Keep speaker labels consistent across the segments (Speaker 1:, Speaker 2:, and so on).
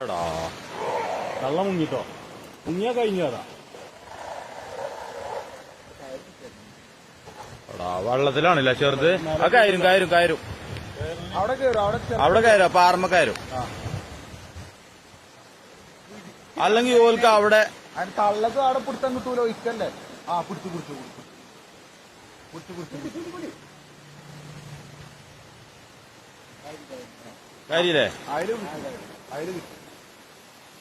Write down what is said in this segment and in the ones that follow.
Speaker 1: എടാ. കള്ളം മുങ്ങിട്ടോ? മുങ്ങിയാ കഴിഞ്ഞു അതാ. എടാ വെള്ളത്തിലാണല്ലേ ചെറുത്? ആ കയറും കയറും കയറും.
Speaker 2: അവിടെ കയറും അവിടെ
Speaker 1: കയറും കയറും. അല്ലെങ്കിൽ ഓൽക്ക് അവിടെ
Speaker 2: തള്ളത് അവിടെ പിടുത്തം കിട്ടൂലോ ഇക്കല്ലേ ആ പിടിച്ചു പിടിച്ചു പിടിച്ചു. പിടിച്ചു പിടിച്ചു
Speaker 1: കാര്യല്ലേ
Speaker 2: അതിൽ. അതിൽ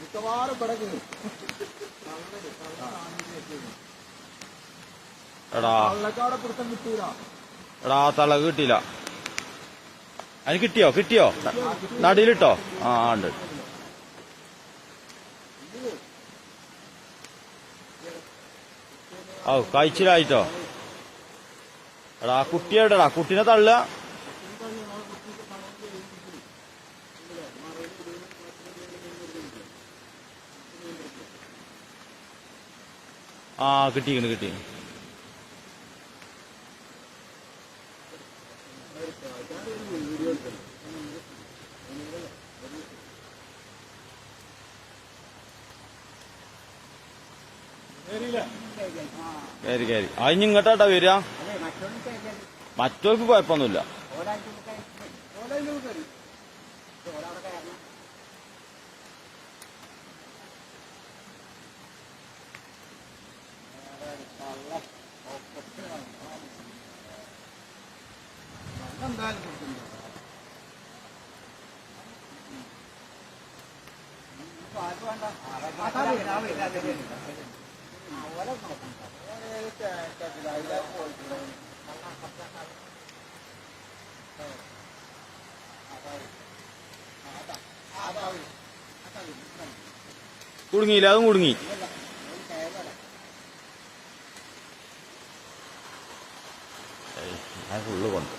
Speaker 2: മിക്കവാറും
Speaker 1: എടാ.
Speaker 2: പിടുത്തം കിട്ടൂല.
Speaker 1: എടാ തള കിട്ടിയില്ല. അതിന് കിട്ടിയോ? കിട്ടിയോ? നടിയിലിട്ടോ? ആ ഉണ്ട്. ഓ കഴിച്ചിലായിട്ടോ? എടാ കുട്ടിയോടാ കുട്ടീനെ തള്ളുക. ആ കിട്ടിക്കണ് കിട്ടി കയറി കയറി അതിന് ഇങ്ങോട്ടാട്ടാ വരിക. മറ്റവർക്ക് കുഴപ്പമൊന്നുമില്ല. കുടുങ്ങിയില്ല അതും കുടുങ്ങി. ഫുള്ള് കൊണ്ട്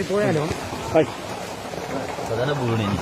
Speaker 2: പോയാലോ?
Speaker 1: വീണിനി